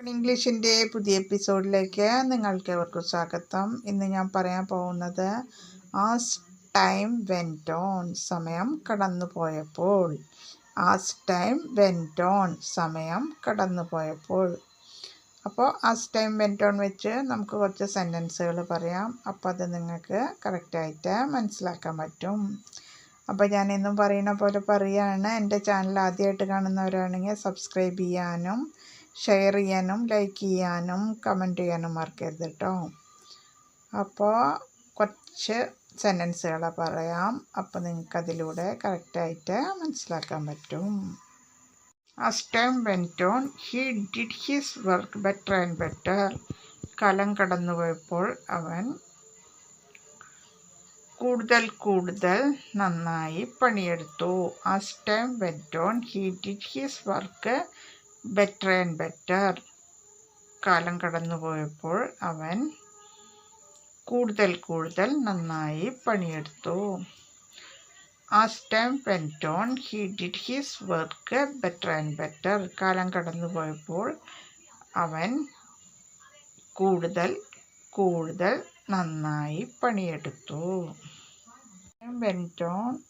ഇംഗ്ലീഷിന്റെ പുതിയ എപ്പിസോഡിലേക്ക് നിങ്ങൾക്ക് ഏവർക്കും സ്വാഗതം. ഇന്ന് ഞാൻ പറയാൻ പോകുന്നത് ആസ് ടൈം വെന്റോൺ സമയം കടന്നു പോയപ്പോൾ. ആസ് ടൈം വെന്റോൺ സമയം കടന്നു പോയപ്പോൾ. അപ്പോൾ ആസ് ടൈം വെന്റോൺ വെച്ച് നമുക്ക് കുറച്ച് സെന്റൻസുകൾ പറയാം. അപ്പോൾ അത് നിങ്ങൾക്ക് കറക്റ്റായിട്ട് മനസ്സിലാക്കാൻ പറ്റും. അപ്പോൾ ഞാൻ എന്നും പറയുന്ന പോലെ പറയുകയാണ്. എന്റെ ചാനൽ ആദ്യമായിട്ട് കാണുന്നവരാണെങ്കിൽ സബ്സ്ക്രൈബ് ചെയ്യാനും ഷെയർ ചെയ്യാനും ലൈക്ക് ചെയ്യാനും കമന്റ് ചെയ്യാനും മറക്കരുത് കേട്ടോ അപ്പോൾ കുറച്ച് സെന്റൻസുകളെ പറയാം. അപ്പോൾ നിങ്ങൾക്ക് അതിലൂടെ കറക്റ്റായിട്ട് മനസ്സിലാക്കാൻ പറ്റും. As time went on he did his work better and better കാലം കടന്നുപോയപ്പോൾ അവൻ കൂടുതൽ കൂടുതൽ നന്നായി പണിയെടുത്തു. As time went on he did his work better and better കാലം കടന്നുപോയപ്പോൾ അവൻ കൂടുതൽ കൂടുതൽ നന്നായി പണിയെടുത്തു. As time went on he did his work better and better കാലം കടന്നുപോയപ്പോൾ അവൻ കൂടുതൽ കൂടുതൽ നന്നായി പണിയെടുത്തു. Went on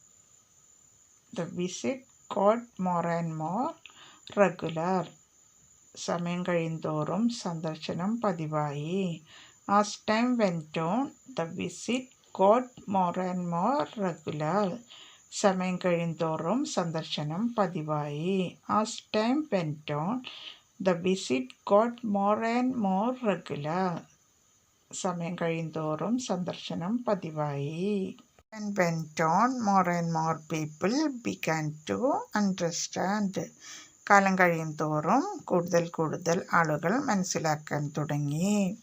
the visit got more and more regular സമയം കഴിയുന്തോറും സന്ദർശനം പതിവായി. As time went on the visit got more and more regular സമയം കഴിയുന്തോറും സന്ദർശനം പതിവായി. As time went on the visit got more and more regular സമയം കഴിയുന്തോറും സന്ദർശനം പതിവായി. And went on more and more people began to understand. കാലം കഴിയും തോറും കൂടുതൽ കൂടുതൽ ആളുകൾ മനസ്സിലാക്കാൻ തുടങ്ങി.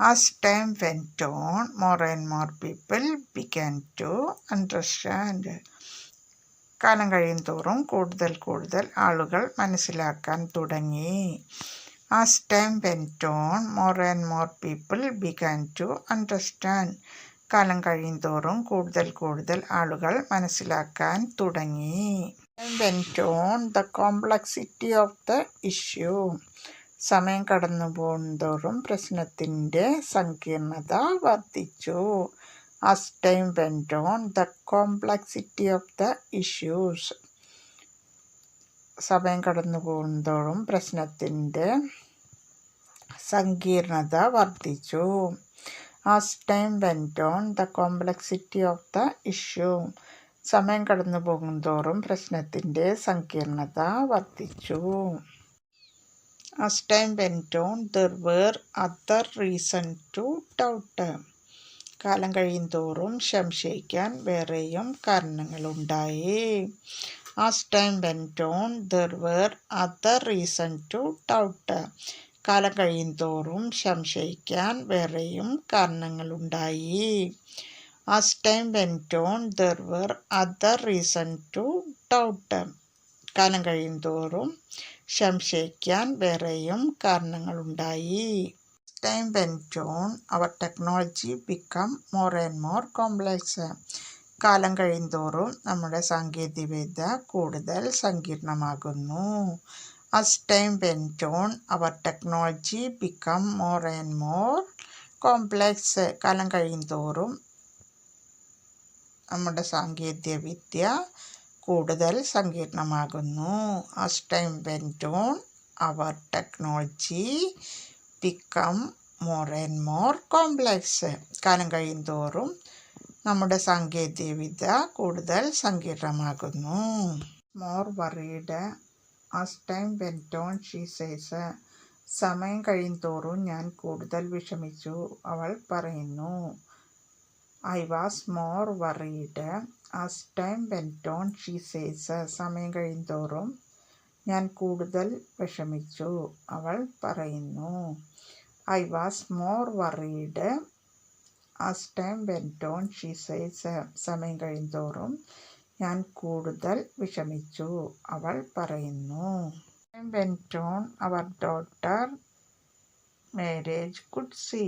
As time went on more and more people began to understand കാലം കഴിയും തോറും കൂടുതൽ കൂടുതൽ ആളുകൾ മനസ്സിലാക്കാൻ തുടങ്ങി. As time went on more and more people began to understand കാലം കഴിയുന്തോറും കൂടുതൽ കൂടുതൽ ആളുകൾ മനസ്സിലാക്കാൻ തുടങ്ങി. Went on the complexity of the issue സമയം കടന്നു പോകുന്തോറും പ്രശ്നത്തിന്റെ സങ്കീർണത വർദ്ധിച്ചു. As time went on the complexity of the issues സമയം കടന്നു പോകുന്തോറും പ്രശ്നത്തിന്റെ സങ്കീർണത വർദ്ധിച്ചു. As time went on the complexity of the issue സമയം കടന്നു പോകുന്തോറും പ്രശ്നത്തിന്റെ സങ്കീർണത വർദ്ധിച്ചു. As time went on there were other reason to doubt കാലം കഴിയും തോറും സംശയിക്കാൻ വേറെയും കാരണങ്ങളുണ്ടായി. As time went on there were other reason to doubt കാലം കഴിയും തോറും സംശയിക്കാൻ വേറെയും കാരണങ്ങളുണ്ടായി. As time went on there were other reason to doubt കാലം കഴിയും തോറും സംശയിക്കാൻ വേറെയും കാരണങ്ങളുണ്ടായി. Time went on our technology become more and more complex കാലം കഴിയുന്തോറും നമ്മുടെ സാങ്കേതികവിദ്യ കൂടുതൽ സങ്കീർണമാകുന്നു. As time went on our technology become more and more complex കാലം കഴിയുന്തോറും നമ്മുടെ സാങ്കേതിക വിദ്യ കൂടുതൽ സങ്കീർണമാകുന്നു. As time went on our technology become more and more complex കാലം കഴിയുന്തോറും നമ്മുടെ സാങ്കേതിക വിദ്യ കൂടുതൽ സങ്കീർണമാകുന്നു. More worried as time went on she says സമയം കഴിയും തോറും ഞാൻ കൂടുതൽ വിഷമിച്ചു. അവൾ പറയുന്നു I was more worried as time went on she says സമയം കഴിയുന്തോറും ഞാൻ കൂടുതൽ വിഷമിച്ചു. അവൾ പറയുന്നു I was more worried as time went on she says സമയം കഴിയുന്തോറും ഞാൻ കൂടുതൽ വിഷമിച്ചു അവൾ പറയുന്നു. Went on our daughter marriage could see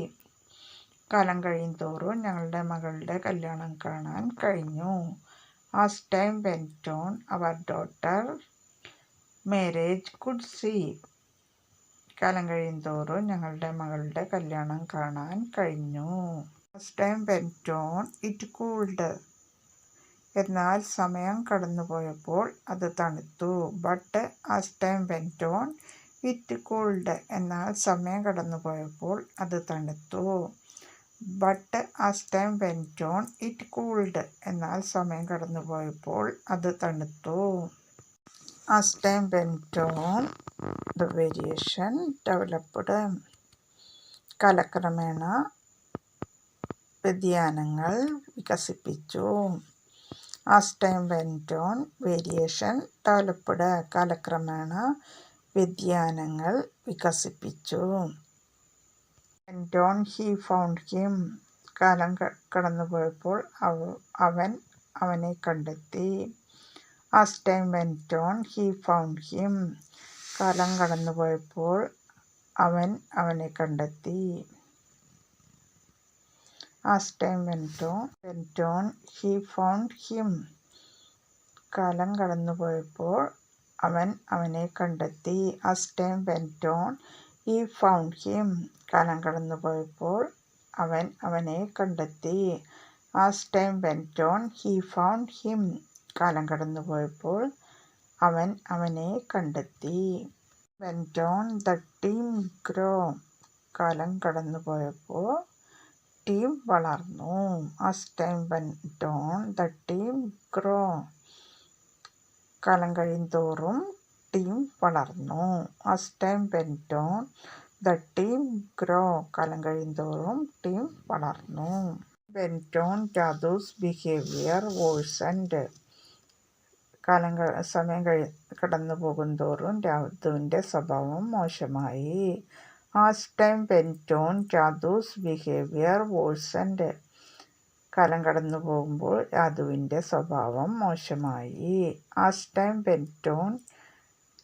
കാലം തോറും ഞങ്ങളുടെ മകളുടെ കല്യാണം കാണാൻ കഴിഞ്ഞു. As time went on our daughter marriage could see കാലം കഴിയുന്തോറും ഞങ്ങളുടെ മകളുടെ കല്യാണം കാണാൻ കഴിഞ്ഞു. First time went on it cooled എന്നാൽ സമയം കടന്നുപോയപ്പോൾ അത് തണുത്തു. But as time went on it cooled എന്നാൽ സമയം കടന്നുപോയപ്പോൾ അത് തണുത്തു. But as time went on it cooled എന്നാൽ സമയം കടന്നുപോയപ്പോൾ അത് തണുത്തു. As time went on the variation developed കാലക്രമേണ വ്യതിയാനങ്ങൾ വികസിപ്പിച്ചു. As time went on variation developed കാലക്രമേണ വ്യതിയാനങ്ങൾ വികസിപ്പിച്ചു. Went on he found him കാലം കടന്നുപോയപ്പോൾ അവൻ അവനെ കണ്ടെത്തി. As time went on he found him കാലം കടന്നുപോയപ്പോൾ അവൻ അവനെ കണ്ടെത്തി. As time went on went on he found him. കാലം കടന്നുപോയപ്പോൾ അവൻ അവനെ കണ്ടെത്തി. As time went on he found him. കാലം കടന്നുപോയപ്പോൾ അവൻ അവനെ കണ്ടെത്തി. As time went on he found him. കാലം കടന്നുപോയപ്പോൾ അവൻ അവനെ കണ്ടെത്തി. Went on the team grow. കാലം കടന്നുപോയപ്പോൾ ടീം വളർന്നു. As time went on the team grow. കാലം കഴിയുന്തോറും ടീം വളർന്നു. As time went on the team grow. കാലം കഴിയുന്തോറും ടീം വളർന്നു. Went on Jadu's behaviour worsened കാലം സമയം കഴി കടന്നു പോകുന്തോറും രാധുവിന്റെ സ്വഭാവം മോശമായി. As time went on Jadu's behaviour worsened കാലം കടന്നു പോകുമ്പോൾ ജാദുവിന്റെ സ്വഭാവം മോശമായി. As time went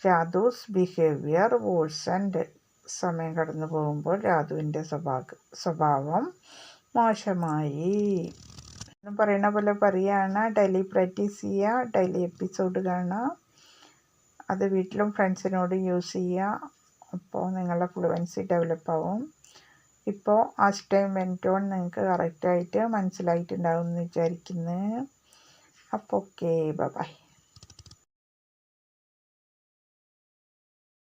Jadu's behaviour worsened സമയം കടന്നു പോകുമ്പോൾ രാധുവിന്റെ സ്വഭാവ സ്വഭാവം മോശമായി. എന്ന് പറയുന്ന പോലെ പറയുകയാണ് ഡെയിലി പ്രാക്ടീസ് ചെയ്യുക ഡെയിലി എപ്പിസോഡ് കാണുക. അത് വീട്ടിലും ഫ്രണ്ട്സിനോടും യൂസ് ചെയ്യുക. അപ്പോൾ നിങ്ങളുടെ ഫ്ലുവൻസി ഡെവലപ്പ് ആവും. ഇപ്പോൾ ആ ടൈം വെന്റോൺ നിങ്ങൾക്ക് കറക്റ്റായിട്ട് മനസ്സിലായിട്ടുണ്ടാവും എന്ന് വിചാരിക്കുന്നു. അപ്പോൾ ഓക്കെ ബൈ.